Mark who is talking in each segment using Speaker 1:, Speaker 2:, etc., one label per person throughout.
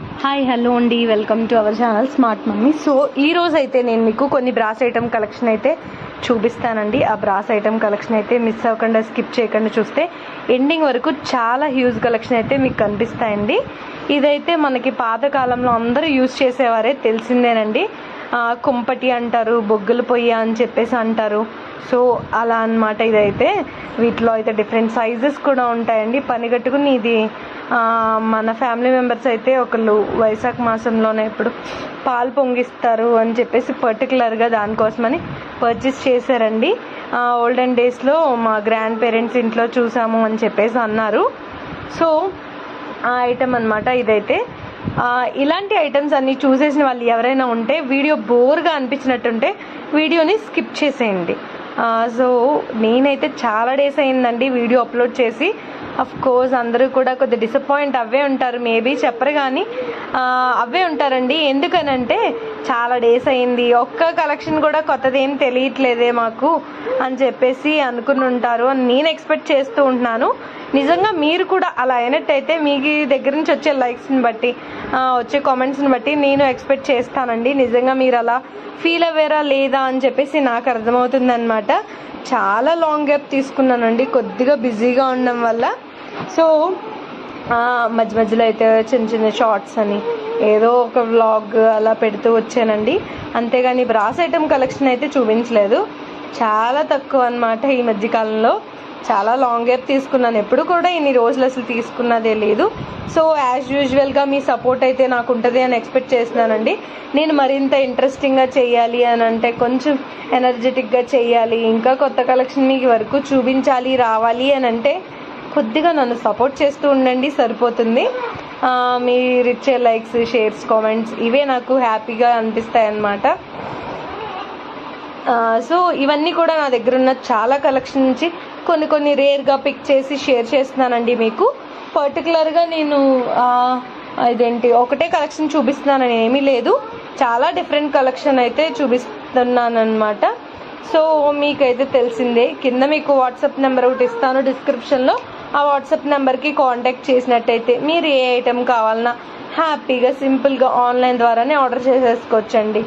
Speaker 1: Hi hello అండి. Welcome to our channel smart mummy so ఈ రోజు అయితే నేను మీకు కొన్ని బ్రాస్ ఐటమ్ కలెక్షన్ అయితే చూపిస్తానండి. ఆ బ్రాస్ ఐటమ్ కలెక్షన్ అయితే మిస్ అవ్వకుండా స్కిప్ చేయకుండా చూస్తే ఎండింగ్ వరకు చాలా హ్యూజ్ కలెక్షన్ అయితే మీకు కనిపిస్తాయండి. ఇదైతే మనకి పాతకాలంలో అందరూ యూజ్ చేసేవారే తెలిసిందేనండి. కుంపటి అంటారు బొగ్గుల పొయ్యి అని చెప్పేసి అంటారు. సో అలా అన్నమాట ఇదైతే. వీటిలో అయితే డిఫరెంట్ సైజెస్ కూడా ఉంటాయండి. పనిగట్టుకుని ఇది మన ఫ్యామిలీ మెంబర్స్ అయితే ఒకళ్ళు వైశాఖ మాసంలోనే ఇప్పుడు పాలు పొంగిస్తారు అని చెప్పేసి పర్టికులర్గా దానికోసమని పర్చేస్ చేశారండి. ఓల్డెన్ డేస్లో మా గ్రాండ్ పేరెంట్స్ ఇంట్లో చూసాము అని చెప్పేసి అన్నారు. సో ఆ ఐటమ్ అనమాట ఇదైతే. ఇలాంటి ఐటమ్స్ అన్ని చూసేసిన వాళ్ళు ఎవరైనా ఉంటే వీడియో బోర్గా అనిపించినట్టుంటే వీడియోని స్కిప్ చేసేయండి. సో నేనైతే చాలా డేస్ అయిందండి వీడియో అప్లోడ్ చేసి. అఫ్ కోర్స్ అందరూ కూడా కొద్ది డిసప్పాయింట్ అవే ఉంటారు మేబీ చెప్పరు కానీ అవే ఉంటారండి. ఎందుకనంటే చాలా డేస్ అయింది. ఒక్క కలెక్షన్ కూడా కొత్తదేం తెలియట్లేదే మాకు అని చెప్పేసి అనుకుని ఉంటారు అని నేను ఎక్స్పెక్ట్ చేస్తూ ఉంటున్నాను. నిజంగా మీరు కూడా అలా అయినట్టయితే మీ దగ్గర నుంచి వచ్చే లైక్స్ని బట్టి వచ్చే కామెంట్స్ని బట్టి నేను ఎక్స్పెక్ట్ చేస్తానండి. నిజంగా మీరు అలా ఫీల్ అవ్వారా లేదా అని చెప్పేసి నాకు అర్థమవుతుంది అనమాట చాలా లాంగ్ గ్యాప్ తీసుకున్నానండి. కొద్దిగా బిజీగా ఉండడం వల్ల. సో మధ్య మధ్యలో అయితే చిన్న చిన్న షార్ట్స్ అని ఏదో ఒక వ్లాగ్ అలా పెడుతూ వచ్చానండి. అంతేగాని బ్రాస్ ఐటమ్ కలెక్షన్ అయితే చూపించలేదు. చాలా తక్కువ అన్నమాట ఈ మధ్యకాలంలో చాలా లాంగ్ గ్యాప్ తీసుకున్నాను. ఎప్పుడు కూడా ఇన్ని రోజులు అసలు తీసుకున్నదే లేదు. సో యాజ్ యూజువల్గా మీ సపోర్ట్ అయితే నాకు ఉంటుంది అని ఎక్స్పెక్ట్ చేస్తున్నానండి. నేను మరింత ఇంట్రెస్టింగ్గా చేయాలి అని అంటే కొంచెం ఎనర్జెటిక్గా చేయాలి. ఇంకా కొత్త కలెక్షన్ మీకు వరకు చూపించాలి రావాలి అని అంటే కొద్దిగా నన్ను సపోర్ట్ చేస్తూ ఉండండి సరిపోతుంది. ఆ, మీరు ఇచ్చే లైక్స్ షేర్స్ కామెంట్స్ ఇవే నాకు హ్యాపీగా అనిపిస్తాయి అన్నమాట సో ఇవన్నీ కూడా నా దగ్గర ఉన్న చాలా కలెక్షన్ నుంచి కొన్ని కొన్ని రేర్గా పిక్ చేసి షేర్ చేస్తున్నానండి మీకు. పర్టికులర్గా నేను ఇదేంటి ఒకటే కలెక్షన్ చూపిస్తున్నానని ఏమీ లేదు. చాలా డిఫరెంట్ కలెక్షన్ అయితే చూపిస్తున్నాను సో మీకైతే తెలిసిందే కింద మీకు వాట్సాప్ నెంబర్ ఒకటి ఇస్తాను డిస్క్రిప్షన్లో ఆ వాట్సాప్ నెంబర్కి కాంటాక్ట్ చేసినట్టయితే మీరు ఏ ఐటెం కావాలన్నా హ్యాపీగా సింపుల్గా ఆన్లైన్ ద్వారానే ఆర్డర్ చేసేసుకోవచ్చండి.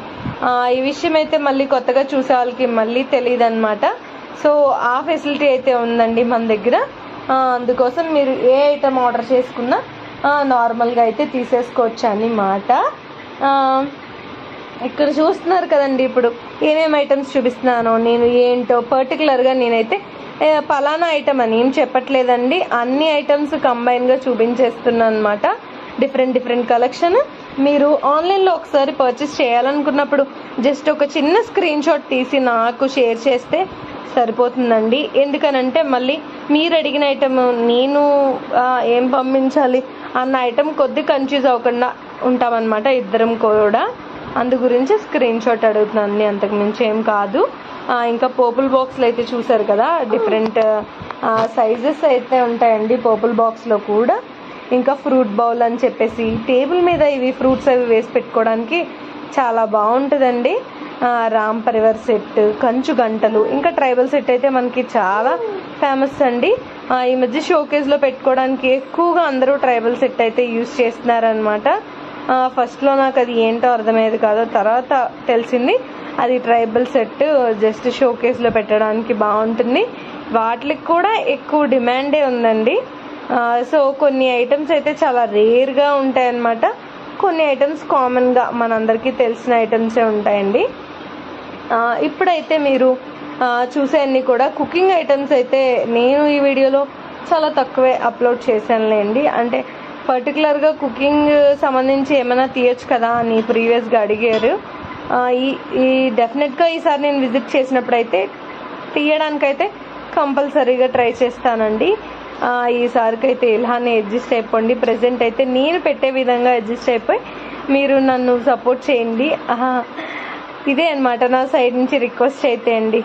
Speaker 1: ఈ విషయం అయితే మళ్ళీ కొత్తగా చూసే వాళ్ళకి మళ్ళీ తెలియదు అనమాట సో ఆ ఫెసిలిటీ అయితే ఉందండి మన దగ్గర. అందుకోసం మీరు ఏ ఐటెం ఆర్డర్ చేసుకున్నా నార్మల్గా అయితే తీసేసుకోవచ్చు అన్నమాట. ఇక్కడ చూస్తున్నారు కదండి ఇప్పుడు ఏమేమి ఐటమ్స్ చూపిస్తున్నాను నేను ఏంటో పర్టికులర్గా నేనైతే పలానా ఐటమ్ అని ఏం చెప్పట్లేదండి. అన్ని ఐటమ్స్ కంబైన్గా చూపించేస్తున్నాను అనమాట డిఫరెంట్ డిఫరెంట్ కలెక్షన్. మీరు ఆన్లైన్లో ఒకసారి పర్చేస్ చేయాలనుకున్నప్పుడు జస్ట్ ఒక చిన్న స్క్రీన్ షాట్ తీసి నాకు షేర్ చేస్తే సరిపోతుందండి. ఎందుకనంటే మళ్ళీ మీరు అడిగిన ఐటమ్ నేను ఏం పంపించాలి అన్న ఐటమ్ కొద్ది కన్ఫ్యూజ్ అవ్వకుండా ఉంటామన్నమాట ఇద్దరం కూడా. అందు గురించి స్క్రీన్ షాట్ అడుగుతున్నాను అంతకుమించి ఏం కాదు. ఇంకా పోపుల్ బాక్స్లు అయితే చూసారు కదా డిఫరెంట్ సైజెస్ అయితే ఉంటాయండి పోపుల్ బాక్స్లో కూడా. ఇంకా ఫ్రూట్ బౌల్ అని చెప్పేసి టేబుల్ మీద ఇవి ఫ్రూట్స్ అవి వేసి పెట్టుకోవడానికి చాలా బాగుంటుందండి. రామ్ పరివర్ సెట్ కంచు గంటలు. ఇంకా ట్రైబల్ సెట్ అయితే మనకి చాలా ఫేమస్ అండి. ఈ మధ్య షోకేస్లో పెట్టుకోవడానికి ఎక్కువగా అందరూ ట్రైబల్ సెట్ అయితే యూస్ చేస్తున్నారనమాట ఫస్ట్లో నాకు అది ఏంటో అర్థమయ్యేది కాదు. తర్వాత తెలిసింది. అది ట్రైబల్ సెట్ జస్ట్ షోకేస్లో పెట్టడానికి బాగుంటుంది. వాటికి కూడా ఎక్కువ డిమాండే ఉందండి. సో కొన్ని ఐటమ్స్ అయితే చాలా రేర్గా ఉంటాయన్నమాట. కొన్ని ఐటమ్స్ కామన్గా మనందరికీ తెలిసిన ఐటమ్సే ఉంటాయండి. ఇప్పుడైతే మీరు చూసేవన్నీ కూడా. కుకింగ్ ఐటమ్స్ అయితే నేను ఈ వీడియోలో చాలా తక్కువే అప్లోడ్ చేశానులేండి. అంటే పర్టికులర్గా కుకింగ్ సంబంధించి ఏమైనా తీయచ్చు కదా అని ప్రీవియస్గా అడిగారు. ఈ ఈ డెఫినెట్గా ఈసారి నేను విజిట్ చేసినప్పుడు అయితే తీయడానికైతే కంపల్సరీగా ట్రై చేస్తానండి. ఈసారికి అయితే ఇలానే అడ్జస్ట్ అయిపోండి. ప్రజెంట్ అయితే నేను పెట్టే విధంగా అడ్జస్ట్ అయిపోయి మీరు నన్ను సపోర్ట్ చేయండి. ఇదే అనమాట నా సైడ్ నుంచి రిక్వెస్ట్ అయితే అండి.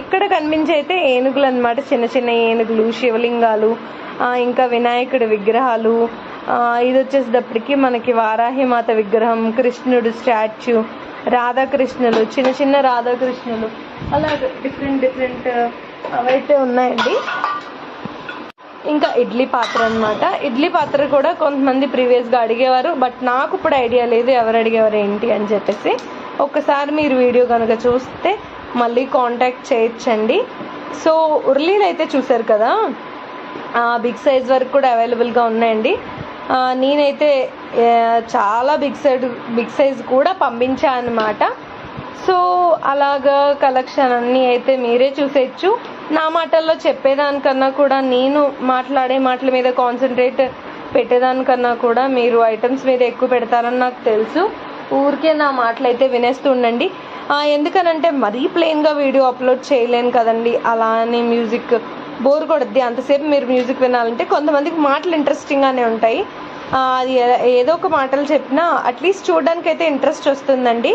Speaker 1: ఇక్కడ కనిపించే అయితే ఏనుగులు అన్నమాట. చిన్న చిన్న ఏనుగులు శివలింగాలు ఇంకా వినాయకుడి విగ్రహాలు. ఇది వచ్చేసేటప్పటికి మనకి వారాహిమాత విగ్రహం కృష్ణుడు స్టాచ్యూ రాధాకృష్ణులు చిన్న చిన్న రాధాకృష్ణులు. అలా డిఫరెంట్ డిఫరెంట్ అవైతే ఉన్నాయండి. ఇంకా ఇడ్లీ పాత్ర అన్నమాట. ఇడ్లీ పాత్ర కూడా కొంతమంది ప్రీవియస్గా అడిగేవారు బట్ నాకు ఇప్పుడు ఐడియా లేదు ఎవరు అడిగేవారు ఏంటి అని చెప్పేసి. ఒక్కసారి మీరు వీడియో కనుక చూస్తే మళ్ళీ కాంటాక్ట్ చేయొచ్చండి. సో ఉర్లీలు అయితే చూసారు కదా? బిగ్ సైజ్ వరకు కూడా అవైలబుల్గా ఉన్నాయండి. నేనైతే చాలా బిగ్ సైజ్ బిగ్ సైజ్ కూడా పంపించాను అనమాట సో అలాగా కలెక్షన్ అన్నీ అయితే మీరే చూసేయచ్చు. నా మాటల్లో చెప్పేదానికన్నా కూడా నేను మాట్లాడే మాటల మీద కాన్సన్ట్రేట్ పెట్టేదానికన్నా కూడా మీరు ఐటమ్స్ మీద ఎక్కువ పెడతారని నాకు తెలుసు. ఊరికే నా మాటలు అయితే వినేస్తూ ఉండండి. ఎందుకనంటే మరీ ప్లెయిన్గా వీడియో అప్లోడ్ చేయలేను కదండి. అలానే మ్యూజిక్ బోర్ కొడుద్ది. అంతసేపు మీరు మ్యూజిక్ వినాలంటే కొంతమందికి మాటలు ఇంట్రెస్టింగ్గానే ఉంటాయి. అది ఏదో ఒక మాటలు చెప్పినా అట్లీస్ట్ చూడడానికి అయితే ఇంట్రెస్ట్ వస్తుందండి.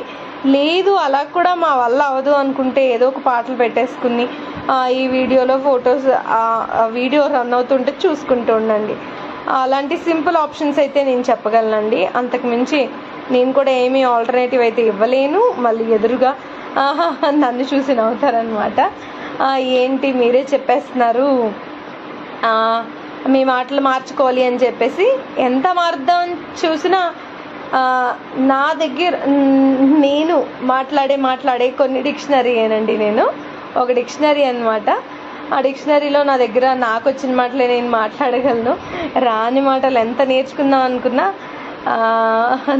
Speaker 1: లేదు అలా కూడా మా వల్ల అవ్వదు అనుకుంటే ఏదో ఒక పాటలు పెట్టేసుకుని ఈ వీడియోలో ఫొటోస్ వీడియో రన్ అవుతుంటే చూసుకుంటూ ఉండండి. అలాంటి సింపుల్ ఆప్షన్స్ అయితే నేను చెప్పగలనండి. అంతకుమించి నేను కూడా ఏమీ ఆల్టర్నేటివ్ అయితే ఇవ్వలేను. మళ్ళీ ఎదురుగా ఆహా నన్ను చూసి నవ్వుతారనమాట ఏంటి మీరే చెప్పేస్తున్నారు? మీ మాటలు మార్చుకోవాలి అని చెప్పేసి ఎంత మారుద్దాం చూసినా నా దగ్గర నేను మాట్లాడే మాట్లాడే కొన్ని డిక్షనరీ ఏనండి నేను. ఒక డిక్షనరీ అనమాట ఆ డిక్షనరీలో నా దగ్గర నాకు వచ్చిన మాటలే నేను మాట్లాడగలను. రాని మాటలు ఎంత నేర్చుకుందాం అనుకున్నా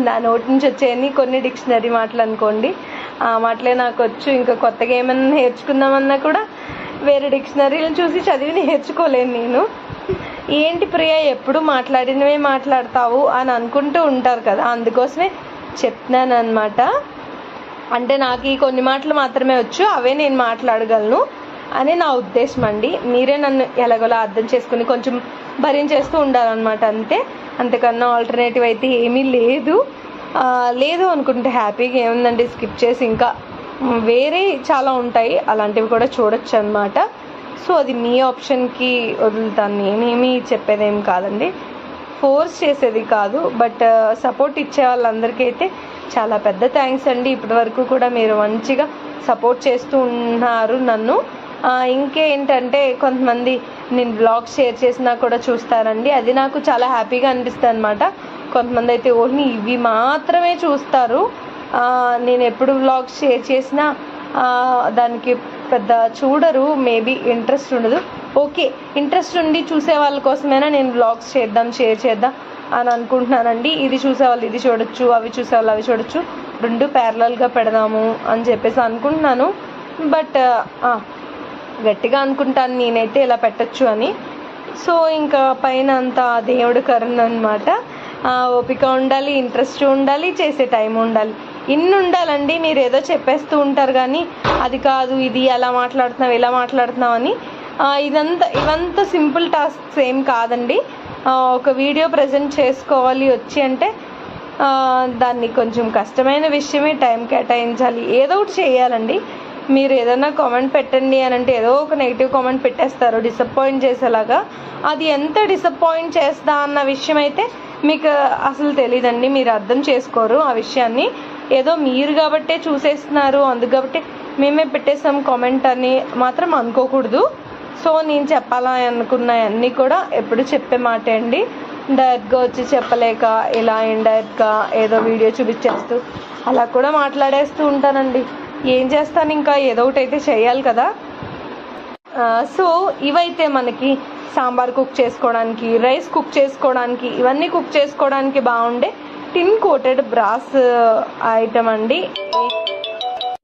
Speaker 1: నా నోటి నుంచి వచ్చేయని కొన్ని డిక్షనరీ మాటలు అనుకోండి. ఆ మాటలే నాకు వచ్చు. ఇంకా కొత్తగా ఏమైనా నేర్చుకుందామన్నా కూడా వేరే డిక్షనరీలను చూసి చదివి నేర్చుకోలేను నేను. ఏంటి ప్రియ ఎప్పుడు మాట్లాడినవే మాట్లాడతావు అని అనుకుంటూ ఉంటారు కదా. అందుకోసమే చెప్తున్నాను అనమాట అంటే నాకు ఈ కొన్ని మాటలు మాత్రమే వచ్చు అవే నేను మాట్లాడగలను అని నా ఉద్దేశం అండి. మీరే నన్ను ఎలాగోలా అర్థం చేసుకుని కొంచెం భరించేస్తూ ఉండాలన్నమాట అంతే. అంతకన్నా ఆల్టర్నేటివ్ అయితే ఏమీ లేదు. లేదు అనుకుంటే హ్యాపీగా ఏముందండి స్కిప్ చేసి ఇంకా వేరే చాలా ఉంటాయి అలాంటివి కూడా చూడొచ్చు అనమాట సో అది మీ ఆప్షన్కి వదులుతాను. నేనేమి చెప్పేదేం కాదండి. ఫోర్స్ చేసేది కాదు బట్ సపోర్ట్ uh, ఇచ్చే వాళ్ళందరికీ అయితే చాలా పెద్ద థ్యాంక్స్ అండి. ఇప్పటి వరకు కూడా మీరు మంచిగా సపోర్ట్ చేస్తూ ఉన్నారు నన్ను. ఇంకేంటంటే కొంతమంది నేను బ్లాగ్ షేర్ చేసినా కూడా చూస్తారండి. అది నాకు చాలా హ్యాపీగా అనిపిస్తుంది అనమాట కొంతమంది అయితే ఓన్లీ ఇవి మాత్రమే చూస్తారు. నేను ఎప్పుడు బ్లాగ్ షేర్ చేసినా దానికి పెద్ద చూడరు. మేబీ ఇంట్రెస్ట్ ఉండదు. ఓకే ఇంట్రెస్ట్ ఉండి చూసే వాళ్ళ కోసమైనా నేను బ్లాగ్స్ చేద్దాం షేర్ చేద్దాం. అని అనుకుంటున్నానండి. ఇది చూసేవాళ్ళు ఇది చూడొచ్చు అవి చూసేవాళ్ళు అవి చూడొచ్చు. రెండు ప్యారలల్గా పెడదాము అని చెప్పేసి అనుకుంటున్నాను. బట్ గట్టిగా అనుకుంటాను నేనైతే ఇలా పెట్టచ్చు అని. సో ఇంకా పైన అంతా దేవుడు కరుణ అనమాట ఓపిక ఉండాలి ఇంట్రెస్ట్ ఉండాలి చేసే టైం ఉండాలి. ఇన్ని ఉండాలండి మీరు ఏదో చెప్పేస్తూ ఉంటారు కానీ అది కాదు ఇది ఎలా మాట్లాడుతున్నావు ఇలా మాట్లాడుతున్నావు అని. ఇదంతా ఇవంతా సింపుల్ టాస్క్స్ ఏం కాదండి. ఒక వీడియో ప్రజెంట్ చేసుకోవాలి వచ్చి అంటే దాన్ని కొంచెం కష్టమైన విషయమే టైం కేటాయించాలి. ఏదో ఒకటి చేయాలండి. మీరు ఏదైనా కామెంట్ పెట్టండి అని అంటే ఏదో ఒక నెగిటివ్ కామెంట్ పెట్టేస్తారు డిసప్పాయింట్ చేసేలాగా. అది ఎంత డిసప్పాయింట్ చేస్తా అన్న విషయం అయితే మీకు అసలు తెలియదండి మీరు అర్థం చేసుకోరు ఆ విషయాన్ని. ఏదో మీరు కాబట్టే చూసేస్తున్నారు అందుకు కాబట్టి మేమే పెట్టేసాం కామెంట్ అని మాత్రం అనుకోకూడదు. సో నేను చెప్పాలా అనుకున్నవన్నీ కూడా ఎప్పుడు చెప్పే మాట అండి. డైరెక్ట్గా వచ్చి చెప్పలేక ఇలా ఇండైరెక్ట్గా ఏదో వీడియో చూపించేస్తూ అలా కూడా మాట్లాడేస్తూ ఉంటానండి. ఏం చేస్తాను ఇంకా? ఏదో ఒకటి అయితే చేయాలి కదా. సో ఇవైతే మనకి సాంబార్ కుక్ చేసుకోవడానికి రైస్ కుక్ చేసుకోవడానికి ఇవన్నీ కుక్ చేసుకోవడానికి బాగుండే టిన్ కోటెడ్ బ్రాస్ ఐటమ్ అండి.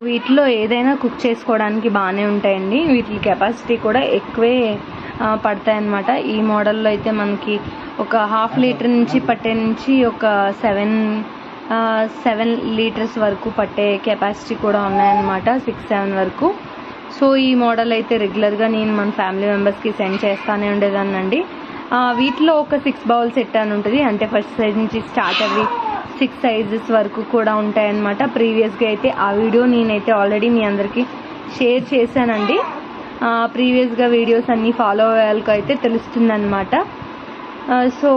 Speaker 1: వీటిలో ఏదైనా కుక్ చేసుకోవడానికి బాగానే ఉంటాయండి. వీటి కెపాసిటీ కూడా ఎక్కువే పడతాయన్నమాట. ఈ మోడల్లో అయితే మనకి ఒక హాఫ్ లీటర్ నుంచి పట్టే నుంచి ఒక సెవెన్ సెవెన్ లీటర్స్ వరకు పట్టే కెపాసిటీ కూడా ఉన్నాయన్నమాట సిక్స్ సెవెన్ వరకు. సో ఈ మోడల్ అయితే రెగ్యులర్గా నేను మన ఫ్యామిలీ మెంబర్స్కి సెండ్ చేస్తూనే ఉండేదాన్నండి. వీటిలో ఒక సిక్స్ బౌల్ సెట్ అని ఉంటుంది. అంటే ఫస్ట్ సైజ్ నుంచి స్టార్ట్ అవి సిక్స్ సైజెస్ వరకు కూడా ఉంటాయన్నమాట. ప్రీవియస్గా అయితే ఆ వీడియో నేనైతే ఆల్రెడీ మీ అందరికీ షేర్ చేశానండి. ప్రీవియస్గా వీడియోస్ అన్నీ ఫాలో అయ్యే అయితే తెలుస్తుందన్నమాట. సో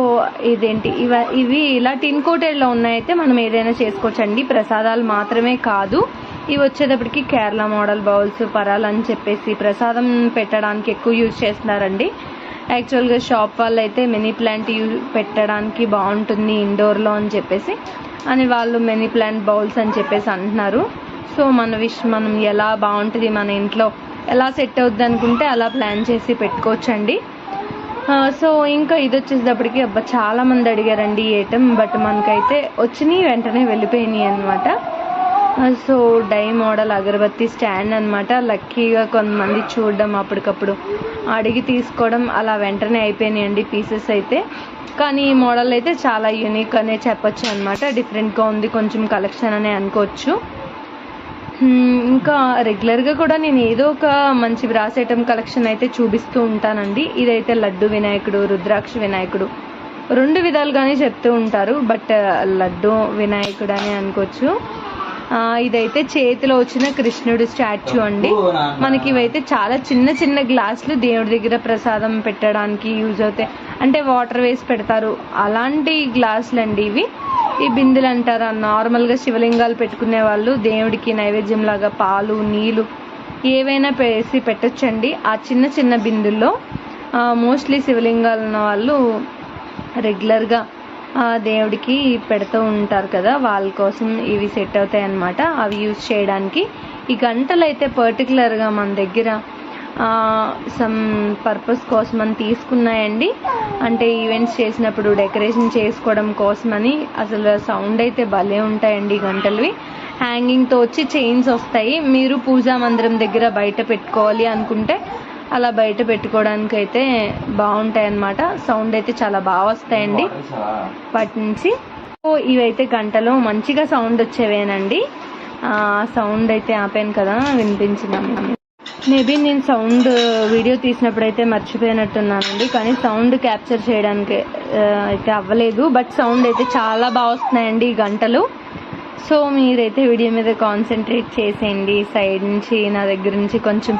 Speaker 1: ఇదేంటి? ఇవ ఇవి ఇలా టిన్ కోటెడ్లో ఉన్నాయైతే మనం ఏదైనా చేసుకోవచ్చండి. ప్రసాదాలు మాత్రమే కాదు. ఇవి వచ్చేటప్పటికి కేరళ మోడల్ బౌల్స్ పరాలు అని చెప్పేసి ప్రసాదం పెట్టడానికి ఎక్కువ యూజ్ చేస్తున్నారండి. యాక్చువల్గా షాప్ వాళ్ళు అయితే మినీ ప్లాంట్ యూ పెట్టడానికి బాగుంటుంది ఇండోర్లో అని చెప్పేసి అని వాళ్ళు మినీ ప్లాంట్ బౌల్స్ అని చెప్పేసి అంటున్నారు. సో మన విష్ మనం ఎలా బాగుంటుంది మన ఇంట్లో ఎలా సెట్ అవుద్ది అనుకుంటే అలా ప్లాన్ చేసి పెట్టుకోవచ్చండి. సో ఇంకా ఇది వచ్చేటప్పటికి అబ్బా చాలామంది అడిగారండి ఈ ఐటమ్ బట్ మనకైతే వచ్చినాయి వెంటనే వెళ్ళిపోయినాయి అనమాట so die model agarbatti stand అనమాట లక్కీగా కొంతమంది చూడడం అప్పటికప్పుడు. అడిగి తీసుకోవడం అలా వెంటనే అయిపోయినాయండి పీసెస్ అయితే. కానీ ఈ మోడల్ అయితే చాలా యూనిక్ అనే చెప్పొచ్చు అనమాట డిఫరెంట్గా ఉంది కొంచెం కలెక్షన్ అనే అనుకోవచ్చు. ఇంకా రెగ్యులర్గా కూడా నేను ఏదో ఒక మంచి బ్రాస్ ఐటమ్ కలెక్షన్ అయితే చూపిస్తూ ఉంటానండి. ఇదైతే లడ్డు వినాయకుడు రుద్రాక్ష వినాయకుడు. రెండు విధాలుగానే చెప్తూ ఉంటారు బట్ లడ్డు వినాయకుడు అని అనుకోవచ్చు. ఇదైతే చేతిలో వచ్చిన కృష్ణుడు స్టాచ్యూ అండి. మనకి ఇవైతే చాలా చిన్న చిన్న గ్లాసులు దేవుడి దగ్గర ప్రసాదం పెట్టడానికి యూజ్ అవుతాయి. అంటే వాటర్ వేసి పెడతారు. అలాంటి గ్లాసులు అండి ఇవి. ఈ బిందెలు అంటారా నార్మల్గా శివలింగాలు పెట్టుకునే వాళ్ళు దేవుడికి నైవేద్యం లాగా పాలు నీళ్ళు ఏవైనా వేసి పెట్టొచ్చండి. ఆ చిన్న చిన్న బిందుల్లో మోస్ట్లీ శివలింగాలు ఉన్న వాళ్ళు రెగ్యులర్గా దేవుడికి పెడుతూ ఉంటారు కదా వాళ్ళ కోసం ఇవి సెట్ అవుతాయి అన్నమాట. అవి యూజ్ చేయడానికి. ఈ గంటలు అయితే పర్టికులర్గా మన దగ్గర సమ్ పర్పస్ కోసం అని తీసుకున్నాయండి. అంటే ఈవెంట్స్ చేసినప్పుడు డెకరేషన్ చేసుకోవడం కోసమని అసలు సౌండ్ అయితే భలే ఉంటాయండి ఈ గంటలవి. హ్యాంగింగ్తో వచ్చి చైన్స్ వస్తాయి. మీరు పూజా మందిరం దగ్గర బయట పెట్టుకోవాలి అనుకుంటే అలా బయట పెట్టుకోవడానికి అయితే బాగుంటాయి అన్నమాట సౌండ్ అయితే చాలా బాగా వస్తాయండి. వాటి నుంచి. సో ఇవైతే గంటలో మంచిగా సౌండ్ వచ్చేవేనండి. ఆ సౌండ్ అయితే ఆపాను కదా వినిపించింది మేబీ నేను సౌండ్ వీడియో తీసినప్పుడు అయితే మర్చిపోయినట్టున్నానండి. కానీ సౌండ్ క్యాప్చర్ చేయడానికి అయితే అవ్వలేదు. బట్ సౌండ్ అయితే చాలా బాగా వస్తున్నాయండి ఈ గంటలు. సో మీరైతే వీడియో మీద కాన్సన్ట్రేట్ చేసేయండి. సైడ్ నుంచి నా దగ్గర నుంచి కొంచెం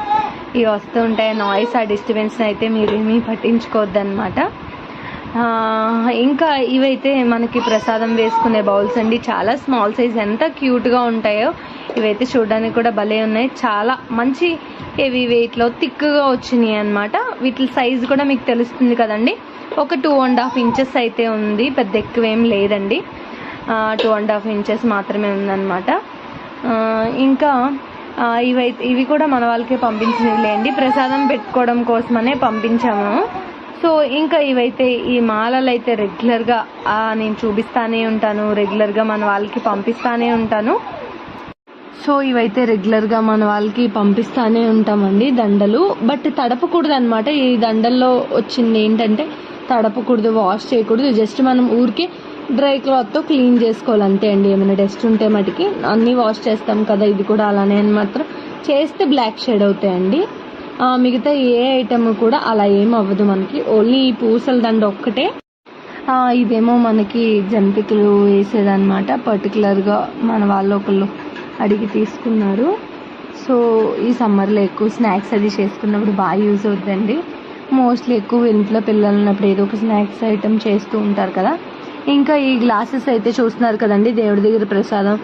Speaker 1: ఇవి వస్తూ ఉంటాయి నాయిస్ ఆ డిస్టర్బెన్స్ అయితే మీరు ఏమీ పట్టించుకోవద్దు అనమాట ఇంకా ఇవైతే మనకి ప్రసాదం వేసుకునే బౌల్స్ అండి. చాలా స్మాల్ సైజ్ ఎంత క్యూట్గా ఉంటాయో ఇవైతే చూడడానికి కూడా భలే ఉన్నాయి. చాలా మంచి హెవీ వెయిట్లో థిక్గా వచ్చినాయి అనమాట వీటి సైజ్ కూడా మీకు తెలుస్తుంది కదండి. ఒక టూ అండ్ హాఫ్ ఇంచెస్ అయితే ఉంది. పెద్ద ఎక్కువ ఏం లేదండి. టూ అండ్ హాఫ్ ఇంచెస్ మాత్రమే ఉందన్నమాట. ఇంకా ఇవైతే ఇవి కూడా మన వాళ్ళకే పంపించినవి లేండి ప్రసాదం పెట్టుకోవడం కోసమనే పంపించాము. సో ఇంకా ఇవైతే ఈ మాలలు అయితే రెగ్యులర్గా నేను చూపిస్తానే ఉంటాను. రెగ్యులర్గా మన వాళ్ళకి పంపిస్తానే ఉంటాను. సో ఇవైతే రెగ్యులర్గా మన వాళ్ళకి పంపిస్తానే ఉంటామండి దండలు. బట్ తడపకూడదు అనమాట ఈ దండల్లో వచ్చింది ఏంటంటే తడపకూడదు వాష్ చేయకూడదు. జస్ట్ మనం ఊరికే డ్రై క్లాత్తో క్లీన్ చేసుకోవాలి అంతే అండి. ఏమైనా డస్ట్ ఉంటే మటుకి అన్నీ వాష్ చేస్తాం కదా ఇది కూడా అలానే అని మాత్రం చేస్తే బ్లాక్ షేడ్ అవుతాయండి. మిగతా ఏ ఐటమ్ కూడా అలా ఏం అవ్వదు మనకి. ఓన్లీ ఈ పూసల దండ ఒక్కటే. ఇదేమో మనకి జంతికలు వేసేదన్నమాట. పర్టికులర్గా మన వాళ్ళు ఒకళ్ళు అడిగి తీసుకున్నారు. సో ఈ సమ్మర్లో ఎక్కువ స్నాక్స్ అది చేసుకున్నప్పుడు బాగా యూజ్ అవుతుందండి మోస్ట్లీ ఎక్కువ ఇంట్లో పిల్లలు ఉన్నప్పుడు ఏదో ఒక స్నాక్స్ ఐటమ్ చేస్తూ ఉంటారు కదా. ఇంకా ఈ గ్లాసెస్ అయితే చూస్తున్నారు కదండి దేవుడి దగ్గర ప్రసాదం.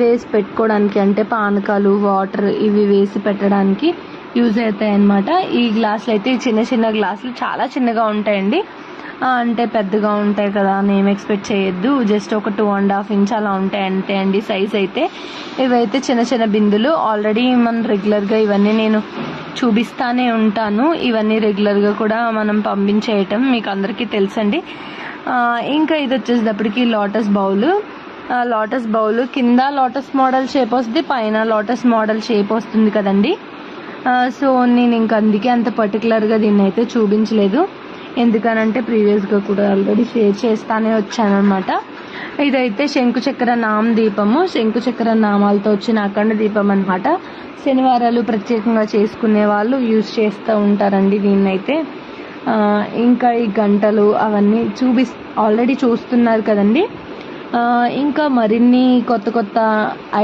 Speaker 1: వేసి పెట్టుకోవడానికి అంటే పానకాలు వాటర్ ఇవి వేసి పెట్టడానికి యూజ్ అవుతాయి అన్నమాట ఈ గ్లాసులు అయితే చిన్న చిన్న గ్లాసులు చాలా చిన్నగా ఉంటాయండి. అంటే పెద్దగా ఉంటాయి కదా అని ఏం ఎక్స్పెక్ట్ చేయొద్దు. జస్ట్ ఒక టూ అండ్ హాఫ్ ఇంచ్ అలా ఉంటాయి అంటే అండి సైజ్ అయితే. ఇవైతే చిన్న చిన్న బిందులు. ఆల్రెడీ మనం రెగ్యులర్గా ఇవన్నీ నేను చూపిస్తానే ఉంటాను. ఇవన్నీ రెగ్యులర్గా కూడా మనం పంపించేయటం మీకు అందరికీ తెలుసండి. ఇంకా ఇది వచ్చేసేటప్పటికి లోటస్ బౌల్. లోటస్ బౌల్ కింద లోటస్ మోడల్ షేప్ వస్తుంది పైన లోటస్ మోడల్ షేప్ వస్తుంది కదండి. సో నేను ఇంక అందుకే అంత పర్టికులర్గా దీన్ని అయితే చూపించలేదు. ఎందుకనంటే ప్రీవియస్గా కూడా ఆల్రెడీ షేర్ చేస్తానే వచ్చానమాట ఇదైతే శంకు చక్ర నామ దీపము. శంకు చక్ర నామాలతో వచ్చిన అఖండ దీపం అనమాట శనివారాలు ప్రత్యేకంగా చేసుకునే వాళ్ళు యూజ్ చేస్తూ ఉంటారండి దీన్నైతే. ఇంకా ఈ గంటలు అవన్నీ చూపి ఆల్రెడీ చూస్తున్నారు కదండి. ఇంకా మరిన్ని కొత్త కొత్త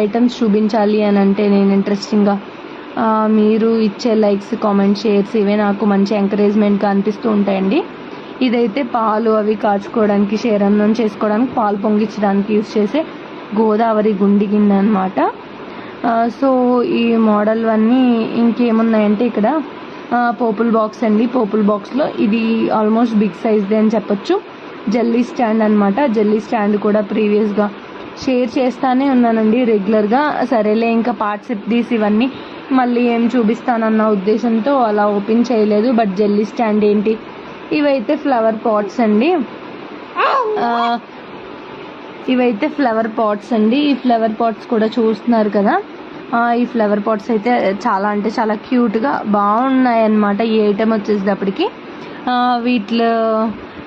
Speaker 1: ఐటమ్స్ చూపించాలి అని అంటే నేను ఇంట్రెస్టింగ్గా మీరు ఇచ్చే లైక్స్ కామెంట్ షేర్స్ ఇవే నాకు మంచి ఎంకరేజ్మెంట్గా అనిపిస్తూ ఉంటాయండి. ఇదైతే పాలు అవి కాచుకోవడానికి శేరన్నం చేసుకోవడానికి పాలు పొంగించడానికి యూజ్ చేసే గోదావరి గుండి గిన్నె అనమాట సో ఈ మోడల్ అన్నీ ఇంకేమున్నాయంటే ఇక్కడ పోపుల్ బాక్స్ అండి. పోపుల్ బాక్స్లో ఇది ఆల్మోస్ట్ బిగ్ సైజ్దే అని చెప్పొచ్చు. జల్లీ స్టాండ్ అనమాట జల్లీ స్టాండ్ కూడా ప్రీవియస్గా షేర్ చేస్తానే ఉన్నానండి రెగ్యులర్గా సరేలే ఇంకా పార్ట్స్ తీసి ఇవన్నీ మళ్ళీ ఏం చూపిస్తానన్న ఉద్దేశంతో అలా ఓపెన్ చేయలేదు. బట్ జల్లీ స్టాండ్ ఏంటి? ఇవైతే ఫ్లవర్ పాట్స్ అండి. ఇవైతే ఫ్లవర్ పాట్స్ అండి. ఈ ఫ్లవర్ పాట్స్ కూడా చూస్తున్నారు కదా. ఈ ఫ్లవర్ పాట్స్ అయితే చాలా అంటే చాలా క్యూట్గా బాగున్నాయి అన్నమాట ఈ ఐటెం వచ్చేటప్పటికి వీటిలో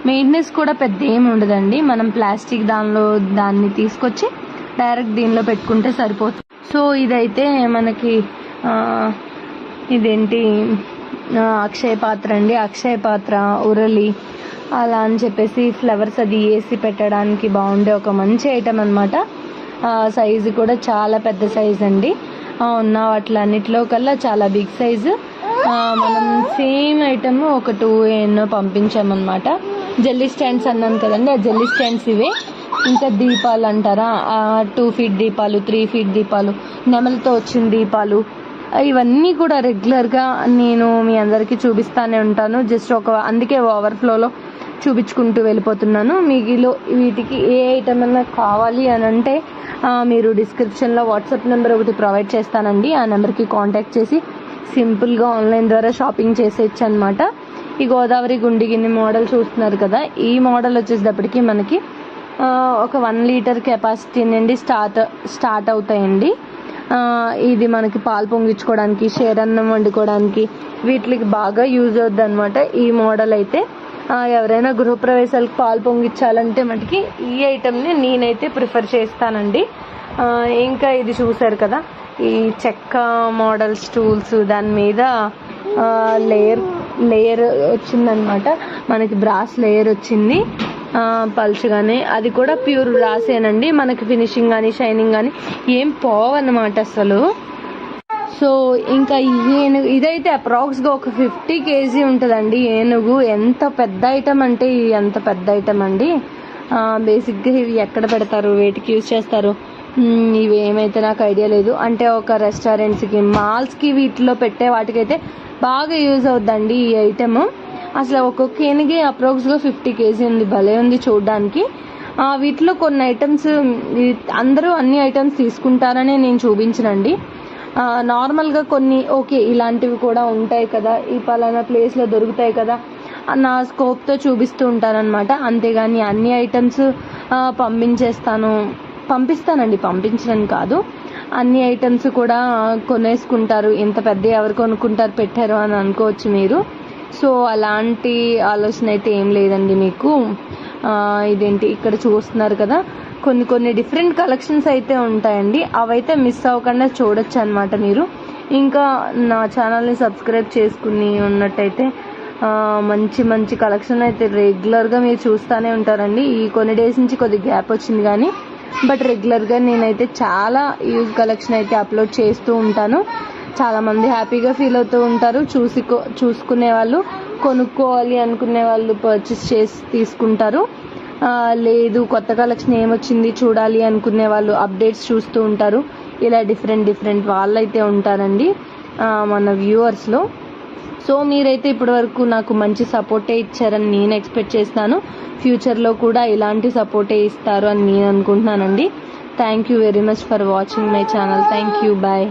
Speaker 1: మెయింటెనెన్స్ కూడా పెద్ద ఏమి ఉండదండి. మనం ప్లాస్టిక్ దానిలో దాన్ని తీసుకొచ్చి డైరెక్ట్ దీనిలో పెట్టుకుంటే సరిపోతుంది. సో ఇదైతే మనకి ఇదేంటి? అక్షయ పాత్ర అండి. అక్షయ పాత్ర ఉరలి అలా అని చెప్పేసి ఫ్లవర్స్ అది వేసి పెట్టడానికి బాగుండే ఒక మంచి ఐటమ్ అనమాట సైజు కూడా చాలా పెద్ద సైజ్ అండి. ఉన్న వాటిలన్నిటిలో కల్లా చాలా బిగ్ సైజు మనం సేమ్ ఐటమ్ ఒక టూ ఎన్నో పంపించామన్నమాట. జెల్లీ స్టాండ్స్ అన్నాను కదండి ఆ జెల్లీ స్టాండ్స్ ఇవే. ఇంకా దీపాలు అంటారా? టూ ఫీట్ దీపాలు త్రీ ఫీట్ దీపాలు నెమలతో వచ్చిన దీపాలు. ఇవన్నీ కూడా రెగ్యులర్గా నేను మీ అందరికీ చూపిస్తానే ఉంటాను. జస్ట్ ఒక అందుకే ఓవర్ఫ్లోలో చూపించుకుంటూ వెళ్ళిపోతున్నాను. మీలో వీటికి ఏ ఐటమ్ అన్నా కావాలి అని అంటే మీరు డిస్క్రిప్షన్లో వాట్సాప్ నెంబర్ ఒకటి ప్రొవైడ్ చేస్తానండి. ఆ నెంబర్కి కాంటాక్ట్ చేసి సింపుల్గా ఆన్లైన్ ద్వారా షాపింగ్ చేసేయచ్చు అనమాట ఈ గోదావరి గుండిగిన్ని మోడల్ చూస్తున్నారు కదా ఈ మోడల్ వచ్చేటప్పటికి మనకి ఒక వన్ లీటర్ కెపాసిటీ నుండి స్టార్ట్ స్టార్ట్ అవుతాయండి. ఇది మనకి పాలు పొంగించుకోవడానికి అన్నం వండుకోవడానికి వీటికి బాగా యూజ్ అవుద్ది అనమాట ఈ మోడల్ అయితే ఎవరైనా గృహప్రవేశాలకు పాలు పొంగించాలంటే మటుకి ఈ ఐటెంని నేనైతే ప్రిఫర్ చేస్తానండి. ఇంకా ఇది చూసారు కదా ఈ చెక్క మోడల్ స్టూల్స్ దాని మీద లేయర్ లేయర్ వచ్చిందనమాట. మనకి బ్రాస్ లేయర్ వచ్చింది. ఆ, పలుచగానే. అది కూడా ప్యూర్ బ్రాసేనండి. మనకి ఫినిషింగ్ కానీ షైనింగ్ కానీ ఏం పోవన్నమాట అసలు. సో ఇంకా ఈ ఏనుగు ఇదైతే అప్రాక్స్గా ఒక ఫిఫ్టీ కేజీ ఉంటుందండి. ఏనుగు ఎంత పెద్ద ఐటమ్ అంటే ఇది ఎంత పెద్ద ఐటమ్ అండి. బేసిక్గా ఇవి ఎక్కడ పెడతారు? వేటికి యూజ్ చేస్తారు? ఇవి ఏమైతే నాకు ఐడియా లేదు. అంటే ఒక రెస్టారెంట్స్కి మాల్స్కి వీటిలో పెట్టే వాటికైతే బాగా యూజ్ అవుద్దండి ఈ ఐటమ్ అసలు ఒక్కొక్క ఏనుగి అప్రాక్స్గా ఫిఫ్టీ కేజీ ఉంది. భలే ఉంది చూడడానికి. వీటిలో కొన్ని ఐటమ్స్ అందరూ అన్ని ఐటమ్స్ తీసుకుంటారనే నేను చూపించనండి. నార్మల్గా కొన్ని ఓకే ఇలాంటివి కూడా ఉంటాయి కదా ఈ పలానా ప్లేస్లో దొరుకుతాయి కదా నా స్కోప్తో చూపిస్తూ ఉంటానన్నమాట. అంతేగాని అన్ని ఐటమ్స్ పంపించేస్తాను. పంపిస్తానండి పంపించడం కాదు. అన్ని ఐటమ్స్ కూడా కొనేసుకుంటారు. ఇంత పెద్ద ఎవరు కొనుక్కుంటారు పెట్టారు అని అనుకోవచ్చు మీరు. సో అలాంటి ఆలోచన అయితే ఏం లేదండి మీకు. ఇదేంటి ఇక్కడ చూస్తున్నారు కదా కొన్ని కొన్ని డిఫరెంట్ కలెక్షన్స్ అయితే ఉంటాయండి. అవైతే మిస్ అవ్వకుండా చూడొచ్చు అనమాట మీరు. ఇంకా నా ఛానల్ని సబ్స్క్రైబ్ చేసుకుని ఉన్నట్టయితే మంచి మంచి కలెక్షన్ అయితే రెగ్యులర్గా మీరు చూస్తూనే ఉంటారండి. ఈ కొన్ని డేస్ నుంచి కొద్ది గ్యాప్ వచ్చింది కానీ బట్ రెగ్యులర్గా నేనైతే చాలా యూజ్ కలెక్షన్ అయితే అప్లోడ్ చేస్తూ ఉంటాను. చాలామంది హ్యాపీగా ఫీల్ అవుతూ ఉంటారు. చూసి చూసుకునే వాళ్ళు కొనుక్కోవాలి అనుకునే వాళ్ళు పర్చేస్ చేసి తీసుకుంటారు. లేదు కొత్త కలెక్షన్ ఏమొచ్చింది చూడాలి అనుకునే వాళ్ళు అప్డేట్స్ చూస్తూ ఉంటారు. ఇలా డిఫరెంట్ డిఫరెంట్ వాళ్ళైతే ఉంటారండి మన వ్యూవర్స్లో సో మీరైతే ఇప్పటివరకు నాకు మంచి సపోర్టే ఇచ్చారని నేను ఎక్స్పెక్ట్ చేస్తున్నాను. ఫ్యూచర్లో కూడా ఇలాంటి సపోర్టే ఇస్తారు అని నేను అనుకుంటున్నానండి. Thank you very much for watching my channel. Thank you. Bye.